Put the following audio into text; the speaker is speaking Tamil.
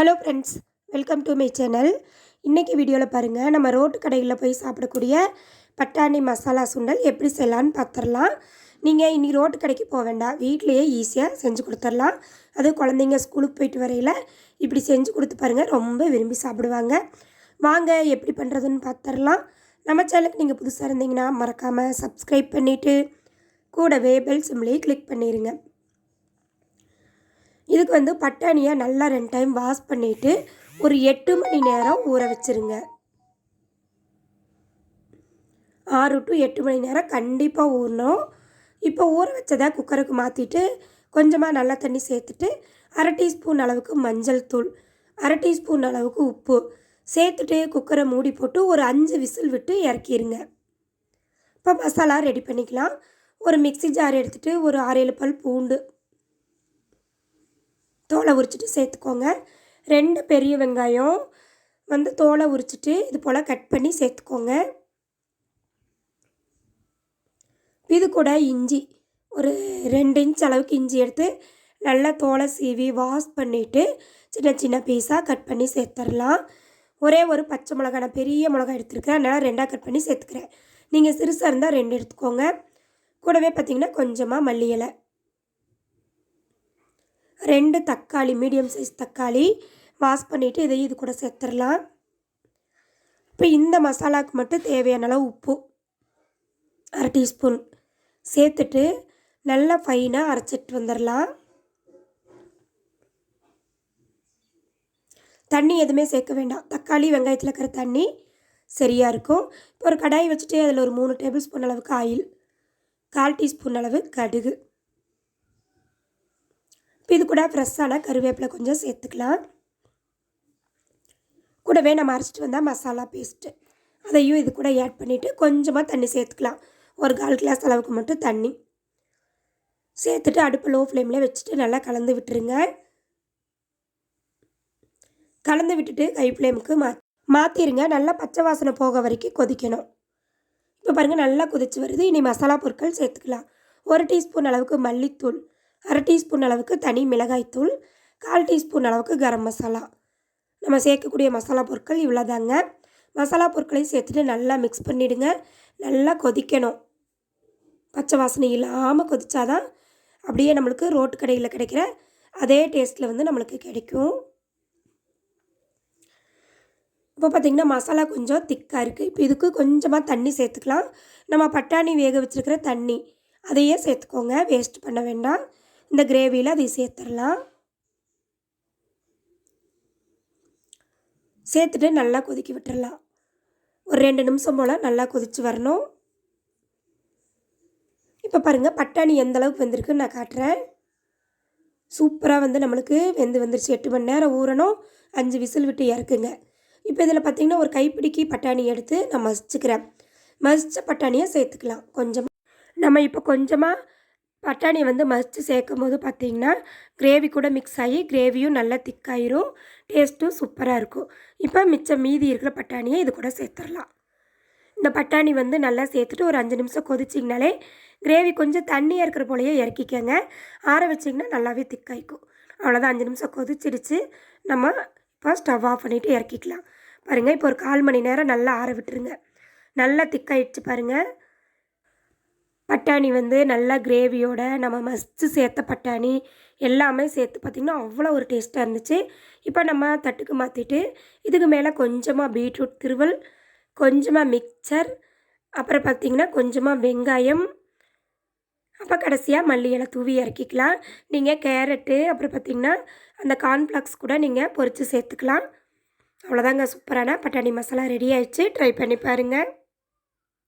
Hello friends welcome to my channel இன்றைக்கி வீடியோவில் பாருங்கள் நம்ம ரோட்டு கடையில் போய் சாப்பிடக்கூடிய பட்டாணி மசாலா சுண்டல் எப்படி செய்யலான்னு பார்த்துடலாம் நீங்கள் இன்றைக்கி ரோட்டு கடைக்கு போக வேண்டாம் வீட்லேயே ஈஸியாக செஞ்சு கொடுத்துடலாம் அதுவும் குழந்தைங்க ஸ்கூலுக்கு போயிட்டு வரையில் இப்படி செஞ்சு கொடுத்து பாருங்கள் ரொம்ப விரும்பி சாப்பிடுவாங்க. வாங்க எப்படி பண்ணுறதுன்னு பார்த்துடலாம் நம்ம சேனலுக்கு நீங்கள் புதுசாக இருந்தீங்கன்னா மறக்காமல் சப்ஸ்கிரைப் பண்ணிவிட்டு கூடவே பெல் சிம்லேயே கிளிக் பண்ணிடுங்க இதுக்கு வந்து பட்டாணியை நல்லா ரெண்டு டைம் வாஷ் பண்ணிவிட்டு ஒரு எட்டு மணி நேரம் ஊற வச்சுருங்க. ஆறு டு எட்டு மணி நேரம் கண்டிப்பாக ஊறணும். இப்போ ஊற வச்சதை குக்கருக்கு மாற்றிட்டு கொஞ்சமாக நல்ல தண்ணி சேர்த்துட்டு அரை டீஸ்பூன் அளவுக்கு மஞ்சள் தூள் அரை டீஸ்பூன் அளவுக்கு உப்பு சேர்த்துட்டு குக்கரை மூடி போட்டு ஒரு அஞ்சு விசில் விட்டு இறக்கிடுங்க இப்போ மசாலா ரெடி பண்ணிக்கலாம். ஒரு மிக்சி ஜார் எடுத்துகிட்டு ஒரு ஆறு ஏழு பல் பூண்டு தோலை உரிச்சிட்டு சேர்த்துக்கோங்க. ரெண்டு பெரிய வெங்காயம் வந்து தோலை உரிச்சிட்டு இது போல் கட் பண்ணி சேர்த்துக்கோங்க. இது கூட இஞ்சி ஒரு ரெண்டு இன்ச் அளவுக்கு இஞ்சி எடுத்து நல்லா தோலை சீவி வாஷ் பண்ணிவிட்டு சின்ன சின்ன பீஸாக கட் பண்ணி சேர்த்துடலாம். ஒரே ஒரு பச்சை மிளகா நான் பெரிய மிளகா எடுத்துருக்கேன். அதனால் ரெண்டாக கட் பண்ணி சேர்த்துக்கிறேன். நீங்கள் சிறுசாக இருந்தால் ரெண்டு எடுத்துக்கோங்க. கூடவே பார்த்திங்கன்னா கொஞ்சமாக மல்லி இலை ரெண்டு தக்காளி மீடியம் சைஸ் தக்காளி வாஷ் பண்ணிவிட்டு இதையும் இது கூட சேர்த்துடலாம். இப்போ இந்த மசாலாவுக்கு மட்டும் தேவையான அளவு உப்பு அரை டீஸ்பூன் சேர்த்துட்டு நல்லா ஃபைனாக அரைச்சிட்டு வந்துடலாம். தண்ணி எதுவுமே சேர்க்க வேண்டாம். தக்காளி வெங்காயத்தில் இருக்கிற தண்ணி சரியாக இருக்கும். இப்போ ஒரு கடாய் வச்சுட்டு அதில் ஒரு மூணு டேபிள் ஸ்பூன் அளவுக்கு ஆயில் கால் டீஸ்பூன் அளவு கடுகு. இப்போ இது கூட ஃப்ரெஷ்ஷான கருவேப்பிலை கொஞ்சம் சேர்த்துக்கலாம். கூடவே நம்ம அரைச்சிட்டு வந்தால் மசாலா பேஸ்ட்டு அதையும் இது கூட ஆட் பண்ணிவிட்டு கொஞ்சமாக தண்ணி சேர்த்துக்கலாம். ஒரு கால் கிளாஸ் அளவுக்கு மட்டும் தண்ணி. சேர்த்துட்டு அடுப்பு லோ ஃப்ளேமில் வச்சுட்டு நல்லா கலந்து விட்டுருங்க. கலந்து விட்டுட்டு கை ஃப்ளேமுக்கு மா மாற்றிடுங்க நல்லா பச்சை வாசனை போக வரைக்கும் கொதிக்கணும். இப்போ பாருங்கள் நல்லா கொதிச்சு வருது. இனி மசாலா பொருட்கள் சேர்த்துக்கலாம். ஒரு டீஸ்பூன் அளவுக்கு மல்லித்தூள். அரை டீஸ்பூன் அளவுக்கு தனி மிளகாய்த்தூள் கால் டீஸ்பூன் அளவுக்கு கரம் மசாலா. நம்ம சேர்க்கக்கூடிய மசாலா பொருட்கள் இவ்வளோதாங்க மசாலா பொருட்களையும் சேர்த்துட்டு நல்லா மிக்ஸ் பண்ணிவிடுங்க நல்லா கொதிக்கணும். பச்சை வாசனை இல்லாமல் கொதிச்சாதான் அப்படியே நம்மளுக்கு ரோட்டு கடையில் கிடைக்கிற அதே டேஸ்ட்டில் வந்து நம்மளுக்கு கிடைக்கும். இப்போ பார்த்திங்கன்னா மசாலா கொஞ்சம் திக்காக இருக்குது இப்போ இதுக்கு கொஞ்சமாக தண்ணி சேர்த்துக்கலாம். நம்ம பட்டாணி வேக வச்சுருக்கிற தண்ணி அதையே சேர்த்துக்கோங்க. வேஸ்ட் பண்ண வேண்டாம். இந்த கிரேவியில் அதை சேர்த்துடலாம். சேர்த்துட்டு நல்லா கொதிக்க விட்டுடலாம். ஒரு ரெண்டு நிமிஷம் போல் நல்லா கொதித்து வரணும். இப்போ பாருங்கள் பட்டாணி எந்த அளவுக்கு வெந்திருக்குன்னு நான் காட்டுறேன். சூப்பராக வந்து நம்மளுக்கு வெந்து வந்துருச்சு. எட்டு மணி நேரம் ஊறணும். அஞ்சு விசில் விட்டு இறக்குங்க. இப்போ இதில் பார்த்திங்கன்னா ஒரு கைப்பிடிக்கு பட்டாணி எடுத்து நான் மசிச்சுக்கிறேன். மசித்த பட்டாணியை சேர்த்துக்கலாம். கொஞ்சமாக நம்ம இப்போ கொஞ்சமாக பட்டாணி வந்து மசித்து சேர்க்கும் போது பார்த்திங்கன்னா கிரேவி கூட மிக்ஸ் ஆகி கிரேவியும் நல்லா திக்காயிரும் டேஸ்ட்டும் சூப்பராக இருக்கும். இப்போ மிச்சம் மீதி இருக்கிற பட்டாணியை இது கூட சேர்த்துடலாம். இந்த பட்டாணி வந்து நல்லா சேர்த்துட்டு ஒரு அஞ்சு நிமிஷம் கொதிச்சிங்கனாலே கிரேவி கொஞ்சம் தண்ணியாக இருக்கிற போலையே இறக்கிக்கங்க. ஆற வச்சிங்கன்னா நல்லாவே திக்காய்க்கும் அவ்வளோதான் அஞ்சு நிமிஷம் கொதிச்சிடுச்சு நம்ம இப்போ ஸ்டவ் ஆஃப் பண்ணிவிட்டு இறக்கிக்கலாம். பாருங்கள் இப்போ ஒரு கால் மணி நேரம் நல்லா ஆற விட்டுருங்க. நல்லா திக்காயிடுச்சு பாருங்கள் பட்டாணி வந்து நல்லா கிரேவியோட நம்ம மஸ்த்து சேர்த்த பட்டாணி எல்லாமே சேர்த்து பார்த்திங்கன்னா அவ்வளோ ஒரு டேஸ்ட்டாக இருந்துச்சு. இப்போ நம்ம தட்டுக்கு மாற்றிட்டு இதுக்கு மேலே கொஞ்சமாக பீட்ரூட் திருவல் கொஞ்சமாக மிக்சர் அப்புறம் பார்த்திங்கன்னா கொஞ்சமாக வெங்காயம் அப்போ கடைசியாக மல்லி இலை தூவி இறக்கிக்கலாம். நீங்கள் கேரட்டு அப்புறம் பார்த்திங்கன்னா அந்த கார்ன்ஃப்ளாக்ஸ் கூட நீங்கள் பொரித்து சேர்த்துக்கலாம். அவ்வளோதாங்க சூப்பரான பட்டாணி மசாலா ரெடி ஆயிடுச்சு. ட்ரை பண்ணி பாருங்கள்